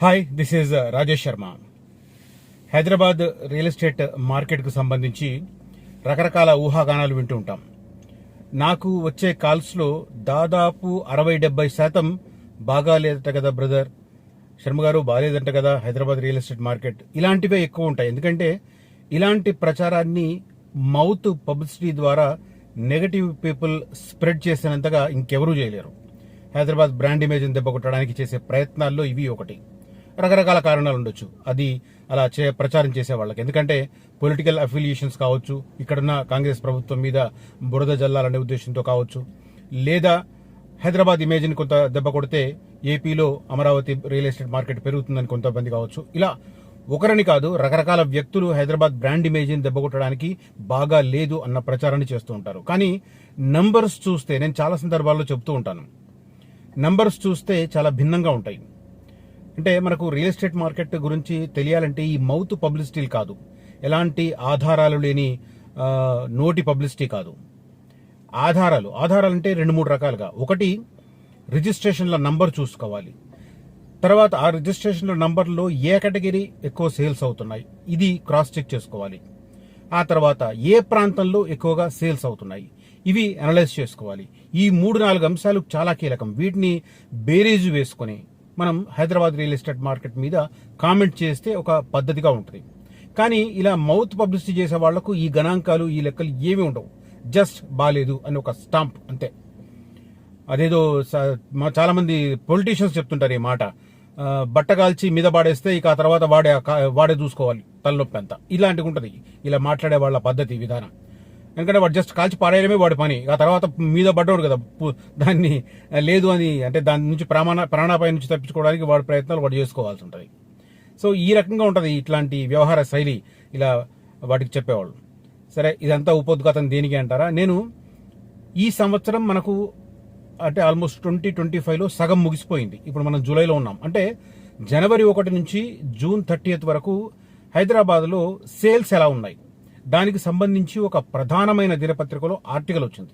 Hi this is Rajesh Sharma Hyderabad real estate మార్కెట్కు సంబంధించి రకరకాల ఊహాగానాలు వింటూ ఉంటాం. నాకు వచ్చే కాల్స్లో దాదాపు అరవై డెబ్బై శాతం బాగాలేదట కదా బ్రదర్. శర్మ గారు బాగాలేదంట కదా హైదరాబాద్ రియల్ ఎస్టేట్ మార్కెట్. ఇలాంటివే ఎక్కువ ఉంటాయి. ఎందుకంటే ఇలాంటి ప్రచారాన్ని మౌత్ పబ్లిసిటీ ద్వారా నెగటివ్ పీపుల్ స్ప్రెడ్ చేసినంతగా ఇంకెవరూ చేయలేరు. హైదరాబాద్ బ్రాండ్ ఇమేజ్ని దెబ్బకొట్టడానికి చేసే ప్రయత్నాల్లో ఇవి ఒకటి. రకరకాల కారణాలు ఉండొచ్చు. అది అలా చే ప్రచారం చేసే వాళ్ళకి. ఎందుకంటే పొలిటికల్ అఫిలియేషన్స్ కావచ్చు ఇక్కడున్న కాంగ్రెస్ ప్రభుత్వం మీద బురద జల్లాలనే ఉద్దేశంతో కావచ్చు లేదా హైదరాబాద్ ఇమేజ్ని కొంత దెబ్బ కొడితే ఏపీలో అమరావతి రియల్ ఎస్టేట్ మార్కెట్ పెరుగుతుందని కొంతమంది కావచ్చు. ఇలా ఒకరిని కాదు రకరకాల వ్యక్తులు హైదరాబాద్ బ్రాండ్ ఇమేజ్ని దెబ్బకొట్టడానికి బాగా లేదు అన్న ప్రచారాన్ని చేస్తూ ఉంటారు. కానీ నంబర్స్ చూస్తే నేను చాలా సందర్భాల్లో చెప్తూ ఉంటాను. నంబర్స్ చూస్తే చాలా భిన్నంగా ఉంటాయి. అంటే మనకు రియల్ ఎస్టేట్ మార్కెట్ గురించి తెలియాలంటే ఈ మౌత్ పబ్లిసిటీలు కాదు. ఎలాంటి ఆధారాలు లేని నోటి పబ్లిసిటీ కాదు. ఆధారాలు. ఆధారాలు అంటే రెండు మూడు రకాలుగా. ఒకటి రిజిస్ట్రేషన్ల నంబర్ చూసుకోవాలి. తర్వాత ఆ రిజిస్ట్రేషన్ల నంబర్లో ఏ కేటగిరీ ఎక్కువ సేల్స్ అవుతున్నాయి ఇది క్రాస్ చెక్ చేసుకోవాలి. ఆ తర్వాత ఏ ప్రాంతంలో ఎక్కువగా సేల్స్ అవుతున్నాయి ఇవి అనలైజ్ చేసుకోవాలి. ఈ మూడు నాలుగు అంశాలు చాలా కీలకం. వీటిని బేరీజు వేసుకొని మనం హైదరాబాద్ రియల్ ఎస్టేట్ మార్కెట్ మీద కామెంట్ చేస్తే ఒక పద్ధతిగా ఉంటుంది. కానీ ఇలా మౌత్ పబ్లిసిటీ చేసే వాళ్ళకు ఈ గణాంకాలు ఈ లెక్కలు ఏమీ ఉండవు. జస్ట్ బాలేదు అని ఒక స్టాంప్ అంతే. అదేదో స- చాలా మంది పొలిటీషియన్స్ చెప్తుంటారు ఈ మాట. బట్టగాల్చి బట్ట కాల్చి మీద పాడేస్తే ఇక ఆ తర్వాత వాడే కా- వాడే చూసుకోవాలి తలనొప్పి అంతా. ఇలాంటివి ఉంటుంది. ఇలా మాట్లాడే వాళ్ళ పద్ధతి విధానం. ఎందుకంటే వాడు జస్ట్ కాల్చి పాడేయడమే వాడి పని. ఆ తర్వాత మీద పడ్డాడు కదా. దాన్ని లేదు అని అంటే దాని నుంచి ప్రాణ ప్రాణాపాయం నుంచి తప్పించుకోవడానికి వాడి ప్రయత్నాలు వాడు చేసుకోవాల్సి ఉంటుంది. సో ఈ రకంగా ఉంటుంది ఇట్లాంటి వ్యవహార శైలి. ఇలా వాటికి చెప్పేవాళ్ళు. సరే ఇదంతా ఉపోద్ఘాతం దేనికి అంటారా? నేను ఈ సంవత్సరం మనకు అంటే ఆల్మోస్ట్ ట్వంటీ ట్వంటీ ఫైవ్లో సగం ముగిసిపోయింది. ఇప్పుడు మనం జూలైలో ఉన్నాం. అంటే జనవరి ఒకటి నుంచి జూన్ థర్టీయత్ వరకు హైదరాబాద్లో సేల్స్ ఎలా ఉన్నాయి? దానికి సంబంధించి ఒక ప్రధానమైన దినపత్రికలో ఆర్టికల్ వచ్చింది.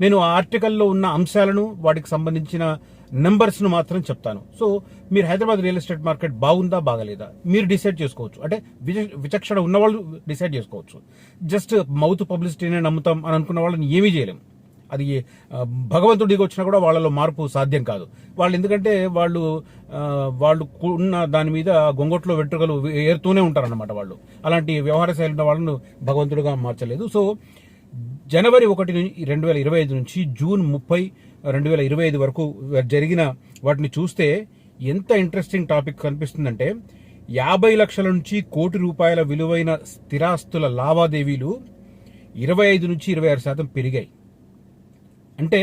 నేను ఆ ఆర్టికల్లో ఉన్న అంశాలను వాటికి సంబంధించిన నెంబర్స్ను మాత్రం చెప్తాను. సో మీరు హైదరాబాద్ రియల్ ఎస్టేట్ మార్కెట్ బాగుందా బాగలేదా? మీరు డిసైడ్ చేసుకోవచ్చు. అంటే విచ- విచక్షణ ఉన్న వాళ్ళు డిసైడ్ చేసుకోవచ్చు. జస్ట్ మౌత్ పబ్లిసిటీనే నమ్ముతాం అని అనుకున్న వాళ్ళని ఏమీ చేయలేము అది భగవంతుడికి వచ్చినా కూడా వాళ్ళలో మార్పు సాధ్యం కాదు. వాళ్ళు ఎందుకంటే వాళ్ళు వాళ్ళు ఉన్న దాని మీద గొంగొట్లో వెంట్రుకలు ఏరుతూనే ఉంటారన్నమాట వాళ్ళు. అలాంటి వ్యవహార శైలి ఉన్న వాళ్ళను భగవంతుడిగా మార్చలేదు. సో జనవరి ఒకటి నుంచి రెండు వేల ఇరవై ఐదు నుంచి జూన్ ముప్పై రెండు వేల ఇరవై ఐదు వరకు జరిగిన వాటిని చూస్తే ఎంత ఇంట్రెస్టింగ్ టాపిక్ కనిపిస్తుందంటే యాభై లక్షల నుంచి కోటి రూపాయల విలువైన స్థిరాస్తుల లావాదేవీలు ఇరవై ఐదు నుంచి ఇరవై ఆరు శాతం పెరిగాయి. అంటే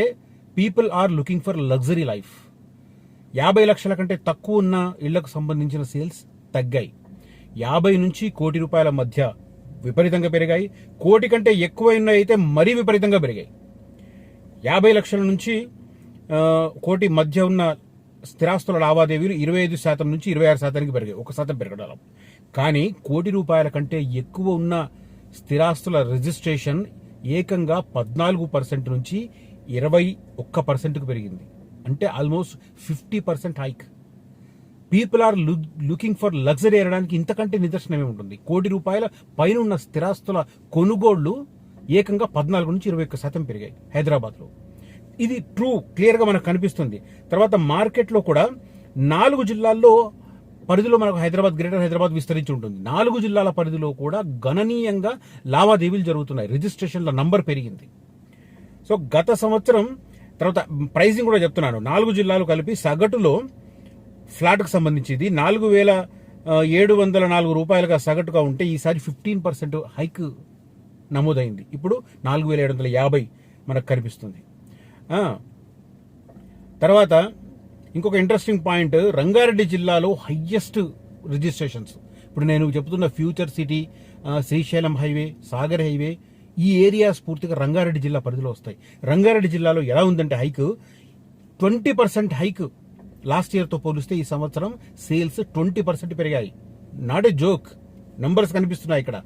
people are looking for luxury life యాభై లక్షల కంటే తక్కువ ఉన్న ఇళ్ళకు సంబంధించిన సేల్స్ తగ్గాయి. యాభై నుంచి కోటి రూపాయల మధ్య విపరీతంగా పెరిగాయి. కోటి కంటే ఎక్కువ అయితే మరీ విపరీతంగా పెరిగాయి. యాభై లక్షల నుంచి కోటి మధ్య ఉన్న స్థిరాస్తుల లావాదేవీలు ఇరవై ఐదు శాతం నుంచి ఇరవై ఆరు శాతానికి పెరిగాయి. ఒక శాతం పెరగడం కానీ కోటి రూపాయల కంటే ఎక్కువ ఉన్న స్థిరాస్తుల రిజిస్ట్రేషన్ ఏకంగా పద్నాలుగు పర్సెంట్ నుంచి ఇరవై ఒక్క పర్సెంట్కు పెరిగింది. అంటే almost fifty percent hike. People are looking for luxury అనడానికి ఇంతకంటే నిదర్శనమే ఉంటుంది కోటి రూపాయల పైన ఉన్న స్థిరాస్తుల కొనుగోళ్ళు ఏకంగా పద్నాలుగు నుంచి ఇరవై ఒక్క శాతం పెరిగాయి హైదరాబాద్లో. ఇది ట్రూ క్లియర్గా మనకు కనిపిస్తుంది. తర్వాత మార్కెట్లో కూడా నాలుగు జిల్లాల్లో పరిధిలో మనకు హైదరాబాద్ గ్రేటర్ హైదరాబాద్ విస్తరించి ఉంటుంది. నాలుగు జిల్లాల పరిధిలో కూడా గణనీయంగా లావాదేవీలు జరుగుతున్నాయి. రిజిస్ట్రేషన్ల నంబర్ పెరిగింది. సో గత సంవత్సరం తర్వాత ప్రైసింగ్ కూడా చెప్తున్నాను. నాలుగు జిల్లాలు కలిపి సగటులో ఫ్లాట్కు సంబంధించింది. నాలుగు వేల ఏడు వందల నాలుగు రూపాయలుగా సగటుగా ఉంటే ఈసారి ఫిఫ్టీన్ పర్సెంట్ హైక్ నమోదైంది. ఇప్పుడు నాలుగు వేల ఏడు వందల యాభై మనకు కనిపిస్తుంది. తర్వాత ఇంకొక ఇంట్రెస్టింగ్ పాయింట్ రంగారెడ్డి జిల్లాలో హయ్యెస్ట్ రిజిస్ట్రేషన్స్ ఇప్పుడు నేను చెప్తున్న future city Srisailam highway Sagar highway ఈ ఏరియాస్ పూర్తిగా రంగారెడ్డి జిల్లా పరిధిలో వస్తాయి. రంగారెడ్డి జిల్లాలో ఎలా ఉందంటే hike twenty percent hike last ఇయర్తో పోలిస్తే ఈ సంవత్సరం సేల్స్ ట్వంటీ పర్సెంట్ పెరిగాయి. నాట్ ఏ జోక్ నంబర్స్ కనిపిస్తున్నాయి ఇక్కడ.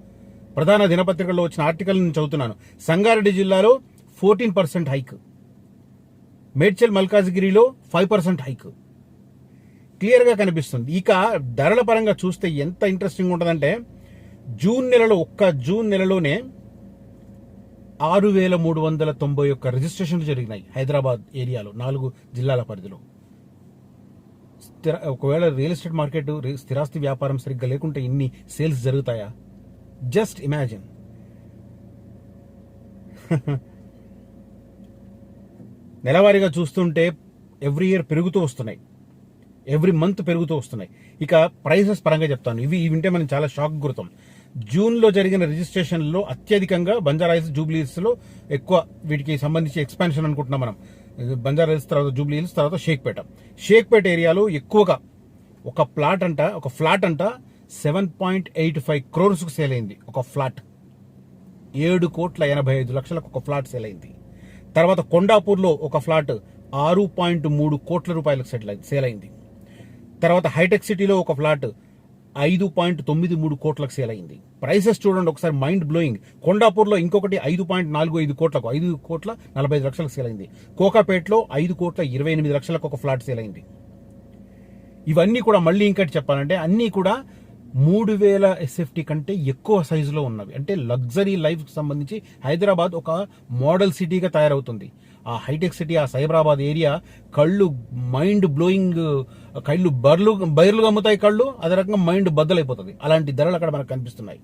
ప్రధాన దినపత్రికల్లో వచ్చిన ఆర్టికల్ నేను చదువుతున్నాను. సంగారెడ్డి జిల్లాలో ఫోర్టీన్ పర్సెంట్ హైక్. మేడ్చల్ మల్కాజ్గిరిలో ఫైవ్ పర్సెంట్ హైక్. క్లియర్గా కనిపిస్తుంది. ఇక ధరల పరంగా చూస్తే ఎంత ఇంట్రెస్టింగ్ ఉంటుందంటే జూన్ నెలలో ఒక్క జూన్ నెలలోనే ఆరు వేల మూడు వందల తొంభై ఒక్క రిజిస్ట్రేషన్లు జరిగినాయి హైదరాబాద్ ఏరియాలో నాలుగు జిల్లాల పరిధిలో. స్థిర ఒకవేళ రియల్ ఎస్టేట్ మార్కెట్ స్థిరాస్తి వ్యాపారం సరిగ్గా లేకుంటే ఇన్ని సేల్స్ జరుగుతాయా? Just imagine. నెలవారీగా చూస్తుంటే ఎవ్రీ ఇయర్ పెరుగుతూ వస్తున్నాయి. ఎవ్రీ మంత్ పెరుగుతూ వస్తున్నాయి. ఇక ప్రైసెస్ పరంగా చెప్తాను. ఇవి ఇవి వింటే మనం చాలా షాక్ గురుతాం. జూన్లో జరిగిన రిజిస్ట్రేషన్లో అత్యధికంగా బంజారాయిల్స్ జూబ్లీహిల్స్లో ఎక్కువ వీటికి సంబంధించి ఎక్స్పాన్షన్ అనుకుంటున్నాం మనం. బంజారాయిల్స్ తర్వాత జూబ్లీహిల్స్ తర్వాత షేక్పేట. షేక్పేట ఏరియాలో ఎక్కువగా ఒక ప్లాట్ అంట ఒక ఫ్లాట్ అంట సెవెన్ పాయింట్ ఎయిట్ ఫైవ్ క్రోర్స్కి సేల్ అయింది ఒక ఫ్లాట్. ఏడు కోట్ల ఎనభై ఐదు లక్షలకు ఒక ఫ్లాట్ సేల్ అయింది. తర్వాత కొండాపూర్లో ఒక ఫ్లాట్ ఆరు పాయింట్ మూడు కోట్ల రూపాయలకు సెటిల్ అయింది సేల్ అయింది. తర్వాత హైటెక్ సిటీలో ఒక ఫ్లాట్ ఐదు పాయింట్ తొమ్మిది మూడు కోట్లకు సేల్ అయింది. ప్రైసెస్ చూడండి ఒకసారి మైండ్ బ్లోయింగ్ కొండాపూర్లో ఇంకొకటి ఐదు పాయింట్ నాలుగు ఐదు కోట్లకు ఐదు కోట్ల నలభై ఐదు లక్షలకు సేల్ అయింది. కోకాపేటలో ఐదు కోట్ల ఇరవై ఎనిమిది లక్షలకు ఒక ఫ్లాట్ సేల్ అయింది. ఇవన్నీ కూడా మళ్ళీ ఇంకటి చెప్పాలంటే అన్నీ కూడా మూడు వేల ఎస్ఎఫ్టీ కంటే ఎక్కువ సైజులో ఉన్నవి. అంటే లగ్జరీ లైఫ్కి సంబంధించి హైదరాబాద్ ఒక మోడల్ సిటీగా తయారవుతుంది. ఆ హైటెక్ సిటీ ఆ సైబరాబాద్ ఏరియా కళ్ళు మైండ్ బ్లోయింగ్ కళ్ళు బర్లు బైర్లు అమ్ముతాయి కళ్ళు అదే రకంగా మైండ్ బద్దలైపోతుంది. అలాంటి ధరలు అక్కడ మనకు కనిపిస్తున్నాయి.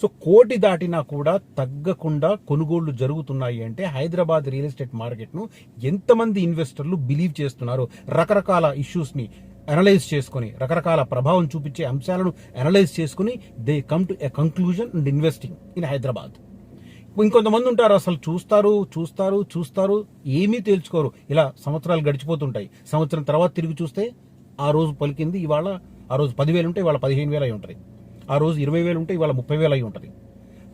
సో కోటి దాటినా కూడా తగ్గకుండా కొనుగోళ్ళు జరుగుతున్నాయి అంటే హైదరాబాద్ రియల్ ఎస్టేట్ మార్కెట్ను ఎంతమంది ఇన్వెస్టర్లు బిలీవ్ చేస్తున్నారు రకరకాల ఇష్యూస్ని అనలైజ్ చేసుకొని రకరకాల ప్రభావం చూపించే అంశాలను అనలైజ్ చేసుకుని they come to a conclusion and investing in Hyderabad. ఇంకొంతమంది ఉంటారు అసలు చూస్తారు చూస్తారు చూస్తారు ఏమీ తేల్చుకోరు. ఇలా సంవత్సరాలు గడిచిపోతుంటాయి. సంవత్సరం తర్వాత తిరిగి చూస్తే ఆ రోజు పలికింది ఇవాళ ఆ రోజు పదివేలు ఉంటే ఇవాళ పదిహేను వేలు అయి ఉంటుంది. ఆ రోజు ఇరవై వేలు ఉంటే ఇవాళ ముప్పై వేలు అయి ఉంటుంది.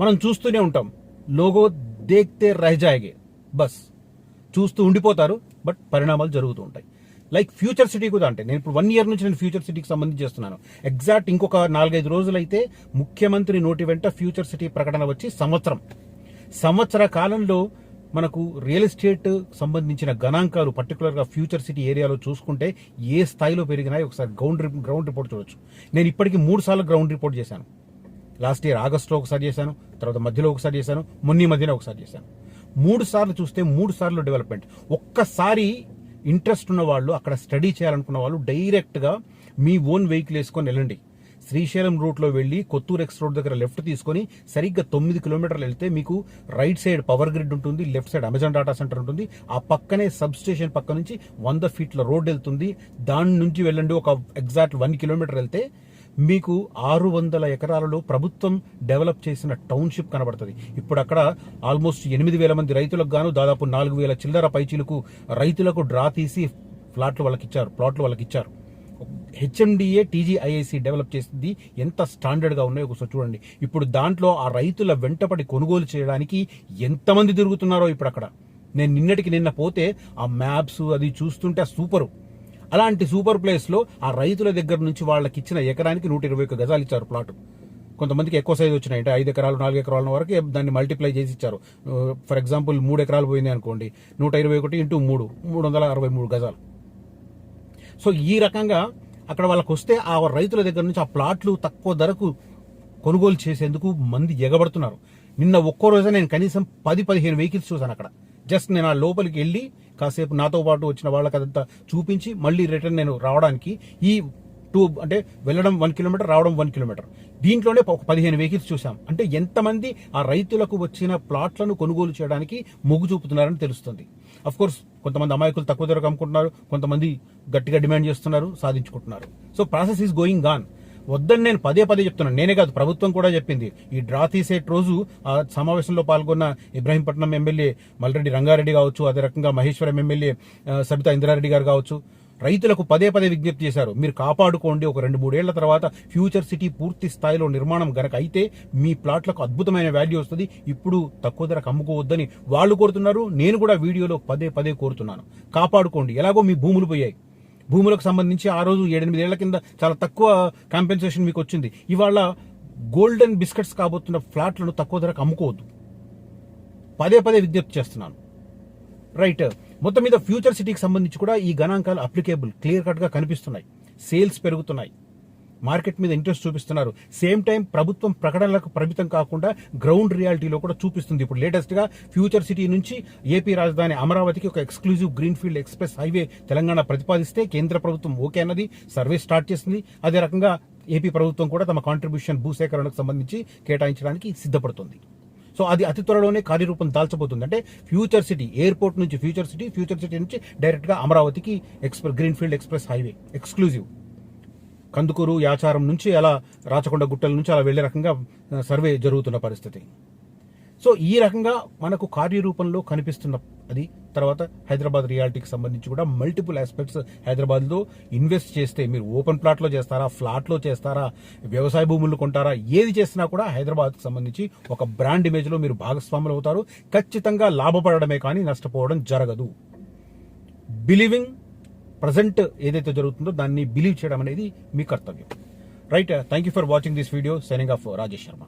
మనం చూస్తూనే ఉంటాం. లోగో దేక్తే రహజాయగే బస్. చూస్తూ ఉండిపోతారు బట్ పరిణామాలు జరుగుతూ ఉంటాయి. లైక్ ఫ్యూచర్ సిటీ కూడా అంటే నేను ఇప్పుడు వన్ ఇయర్ నుంచి నేను ఫ్యూచర్ సిటీకి సంబంధించి చేస్తున్నాను. ఎగ్జాక్ట్ ఇంకొక నాలుగైదు రోజులైతే ముఖ్యమంత్రి నోటి వెంట ఫ్యూచర్ సిటీ ప్రకటన వచ్చి సంవత్సరం. సంవత్సర కాలంలో మనకు రియల్ ఎస్టేట్ సంబంధించిన గణాంకాలు పర్టికులర్గా ఫ్యూచర్ సిటీ ఏరియాలో చూసుకుంటే ఏ స్థాయిలో పెరిగినాయో ఒకసారి గ్రౌండ్ గ్రౌండ్ రిపోర్ట్ చూడొచ్చు. నేను ఇప్పటికీ మూడు సార్లు గ్రౌండ్ రిపోర్ట్ చేశాను. లాస్ట్ ఇయర్ ఆగస్టులో ఒకసారి చేశాను తర్వాత మధ్యలో ఒకసారి చేశాను మొన్న మధ్యన ఒకసారి చేశాను. మూడు సార్లు చూస్తే మూడు సార్లు డెవలప్మెంట్ ఒక్కసారి ఇంట్రెస్ట్ ఉన్న వాళ్ళు అక్కడ స్టడీ చేయాలనుకున్న వాళ్ళు డైరెక్ట్గా మీ ఓన్ వెహికల్ వేసుకొని వెళ్ళండి. శ్రీశైలం రూట్లో వెళ్ళి కొత్తూరు ఎక్స్ రోడ్ దగ్గర లెఫ్ట్ తీసుకొని సరిగ్గా తొమ్మిది కిలోమీటర్లు వెళ్తే మీకు రైట్ సైడ్ పవర్ గ్రిడ్ ఉంటుంది left side Amazon data centre ఉంటుంది. ఆ పక్కనే సబ్ స్టేషన్ పక్క నుంచి వంద ఫీట్ల రోడ్ వెళ్తుంది. దాని నుంచి వెళ్ళండి ఒక ఎగ్జాక్ట్ వన్ కిలోమీటర్ వెళ్తే మీకు ఆరు వందల ఎకరాలలో ప్రభుత్వం డెవలప్ చేసిన టౌన్షిప్ కనబడుతుంది. ఇప్పుడు అక్కడ ఆల్మోస్ట్ ఎనిమిది వేల మంది రైతులకు గాను దాదాపు నాలుగు వేల చిల్లర పైచీలకు రైతులకు డ్రా తీసి ఫ్లాట్లు వాళ్ళకి ఇచ్చారు ప్లాట్లు వాళ్ళకి ఇచ్చారు. హెచ్ఎండిఏ టీజీఐఐసి డెవలప్ చేసింది. ఎంత స్టాండర్డ్గా ఉన్నాయో ఒకసారి చూడండి. ఇప్పుడు దాంట్లో ఆ రైతుల వెంటపడి కొనుగోలు చేయడానికి ఎంతమంది తిరుగుతున్నారో ఇప్పుడు అక్కడ. నేను నిన్నటికి నిన్న పోతే ఆ మ్యాప్స్ అది చూస్తుంటే సూపరు. అలాంటి సూపర్ ప్లేస్లో ఆ రైతుల దగ్గర నుంచి వాళ్ళకి ఇచ్చిన ఎకరానికి నూట ఇరవై ఒక్క గజాలు ఇచ్చారు ప్లాట్. కొంతమందికి ఎక్కువ సైజ్ వచ్చినాయి. అంటే ఐదు ఎకరాలు నాలుగు ఎకరాల వరకు దాన్ని మల్టిప్లై చేసి ఇచ్చారు. Uh, ఫర్ ఎగ్జాంపుల్ మూడు ఎకరాలు పోయింది అనుకోండి. నూట ఇరవై ఒకటి ఇంటూ మూడు మూడు వందల అరవై మూడు గజాలు. సో ఈ రకంగా అక్కడ వాళ్ళకు వస్తే ఆ రైతుల దగ్గర నుంచి ఆ ప్లాట్లు తక్కువ ధరకు కొనుగోలు చేసేందుకు మంది ఎగబడుతున్నారు. నిన్న ఒక్కో రోజే నేను కనీసం పది పదిహేను వెహికల్స్ చూశాను అక్కడ. జస్ట్ నేను ఆ లోపలికి వెళ్ళి కాసేపు నాతో పాటు వచ్చిన వాళ్ళకి అదంతా చూపించి మళ్ళీ రిటర్న్ నేను రావడానికి ఈ టూ అంటే వెళ్ళడం వన్ కిలోమీటర్ రావడం వన్ కిలోమీటర్. దీంట్లోనే ఒక పదిహేను వెహికల్స్ చూసాం అంటే ఎంతమంది ఆ రైతులకు వచ్చిన ప్లాట్లను కొనుగోలు చేయడానికి మొగ్గు చూపుతున్నారని తెలుస్తుంది. అఫ్ కోర్స్ కొంతమంది అమాయకులు తక్కువ ధరకు అమ్ముకుంటున్నారు కొంతమంది గట్టిగా డిమాండ్ చేస్తున్నారు సాధించుకుంటున్నారు. So process is going gone వద్దని నేను పదే పదే చెప్తున్నాను. నేనే కాదు ప్రభుత్వం కూడా చెప్పింది. ఈ డ్రా తీసేట్ రోజు ఆ సమావేశంలో పాల్గొన్న ఇబ్రాహీంపట్నం ఎమ్మెల్యే మల్రెడ్డి రంగారెడ్డి కావచ్చు అదే రకంగా మహేశ్వరం ఎమ్మెల్యే సబితా ఇందిరారెడ్డి గారు కావచ్చు రైతులకు పదే పదే విజ్ఞప్తి చేశారు. మీరు కాపాడుకోండి. ఒక రెండు మూడేళ్ళ తర్వాత ఫ్యూచర్ సిటీ పూర్తి స్థాయిలో నిర్మాణం గనక అయితే మీ ప్లాట్లకు అద్భుతమైన వాల్యూ వస్తుంది. ఇప్పుడు తక్కువ ధరకు అమ్ముకోవద్దని వాళ్ళు కోరుతున్నారు. నేను కూడా వీడియోలో పదే పదే కోరుతున్నాను. కాపాడుకోండి. ఎలాగో మీ భూములు పోయాయి. భూములకు సంబంధించి ఆ రోజు ఏడెనిమిదేళ్ళ కింద చాలా తక్కువ కాంపెన్సేషన్ మీకు వచ్చింది. ఇవాళ గోల్డెన్ బిస్కెట్స్ కాబోతున్న ఫ్లాట్లను తక్కువ ధరకు అమ్ముకోవద్దు. పదే పదే విజ్ఞప్తి చేస్తున్నాను. రైట్ మొత్తం మీద ఫ్యూచర్ సిటీకి సంబంధించి కూడా ఈ గణాంకాలు అప్లికేబుల్ క్లియర్ కట్గా కనిపిస్తున్నాయి. సేల్స్ పెరుగుతున్నాయి. మార్కెట్ మీద ఇంట్రెస్ట్ చూపిస్తున్నారు. సేమ్ టైం ప్రభుత్వం ప్రకటనలకు పరిమితం కాకుండా గ్రౌండ్ రియాలిటీలో కూడా చూపిస్తుంది. ఇప్పుడు లేటెస్ట్గా ఫ్యూచర్ సిటీ నుంచి ఏపీ రాజధాని అమరావతికి ఒక exclusive greenfield express highway Telangana ప్రతిపాదిస్తే కేంద్ర ప్రభుత్వం ఓకే అన్నది సర్వే స్టార్ట్ చేసింది. అదే రకంగా ఏపీ ప్రభుత్వం కూడా తమ కాంట్రిబ్యూషన్ భూసేకరణకు సంబంధించి కేటాయించడానికి సిద్ధపడుతుంది. సో అది అతి త్వరలోనే కార్యరూపం దాల్చబోతుంది. అంటే ఫ్యూచర్ సిటీ ఎయిర్పోర్ట్ నుంచి ఫ్యూచర్ సిటీ ఫ్యూచర్ సిటీ నుంచి డైరెక్ట్గా అమరావతికి express greenfield express highway exclusive. Kandukur Yacharam నుంచి అలా రాచకొండ గుట్టల నుంచి అలా వెళ్ళే రకంగా సర్వే జరుగుతున్న పరిస్థితి. సో ఈ రకంగా మనకు కార్యరూపంలో కనిపిస్తున్న అది తర్వాత హైదరాబాద్ రియాలిటీకి సంబంధించి కూడా మల్టిపుల్ ఆస్పెక్ట్స్ హైదరాబాద్లో ఇన్వెస్ట్ చేస్తే మీరు ఓపెన్ ప్లాట్లో చేస్తారా ఫ్లాట్లో చేస్తారా వ్యవసాయ భూములు కొంటారా ఏది చేసినా కూడా హైదరాబాద్కి సంబంధించి ఒక బ్రాండ్ ఇమేజ్లో మీరు భాగస్వాములు అవుతారు. ఖచ్చితంగా లాభపడడమే కానీ నష్టపోవడం జరగదు. బిలీవింగ్ ప్రజెంట్ ఏదైతే జరుగుతుందో దాన్ని బిలీవ్ చేయడం అనేది మీ కర్తవ్యం. Right thank you for watching this video signing off Rajesh Sharma